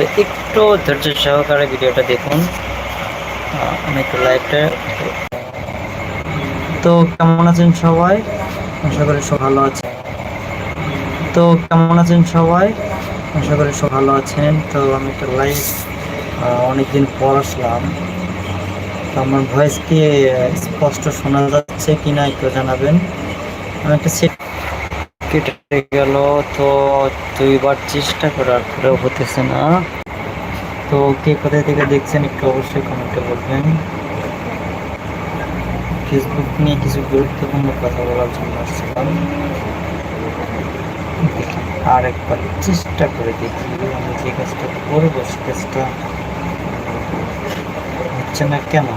তো একটু ধৈর্য সহকারে ভিডিওটা দেখুন। আমি একটু লাইভটা তো কেমন আছেন সবাই? আশা করি সব ভালো আছে তো কেমন আছেন সবাই? আশা করি সব ভালো আছেন। তো আমি একটা লাইভ অনেকদিন পর আসলাম। তো আমার ভয়েস কি স্পষ্ট শোনা যাচ্ছে কি না একটু জানাবেন। আমি একটা সেট কেটে গেল, তো দুইবার চেষ্টা করার পরেও হতেছে না। তো কে কোথায় থেকে দেখছেন একটু অবশ্যই কমেন্টে বলবেন। ফেসবুক নিয়ে কিছু গুরুত্বপূর্ণ কথা বলার জন্য আসছিলাম আর একবার চেষ্টা করে দেখি, আমি যে কাজটা করব সে কাজটা হচ্ছে না কেন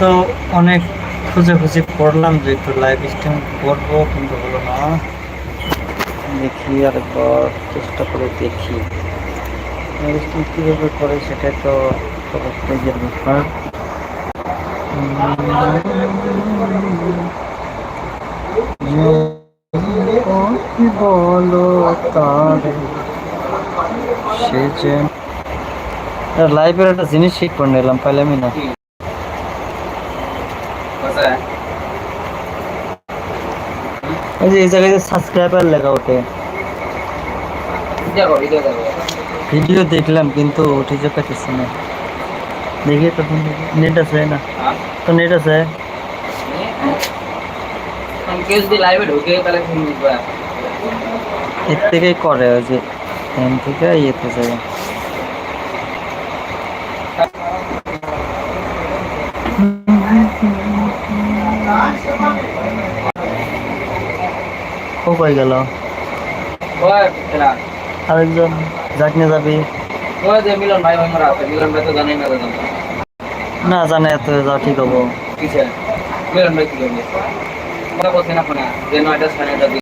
তো অনেক খুঁজে খুঁজে পড়লাম যে একটু লাইভ স্ট্রিম করব কিন্তু হলো না। দেখি আরেকবার চেষ্টা করে দেখি। লাইভ স্ট্রিম কীভাবে করে সেটা তো অবশ্যই ব্যাপার। বলো তারে? সে যে লাইভের একটা জিনিস ঠিক করে নিলাম পাইলামই না। এই যে এই জায়গায় সাবস্ক্রাইবার লেখা ওঠে ভিডিও দেখলাম কিন্তু উঠে যে পাইতেছি না দেখি তো নেট আছে না তো নেট আছে কেউ যদি লাইভে ঢুকে তাহলে ফোন বুঝবে এর থেকেই করে ওই যে এখান থেকে ইয়েতে যায় কই গেল? আরেকজন যাক নিয়ে যাবি। যে তো না জানো। এত যাওয়া ঠিক হব মিলন ভাই কি করবে? কথা বলছি না ফোনে যে নয়টা সাড়ে নয়টা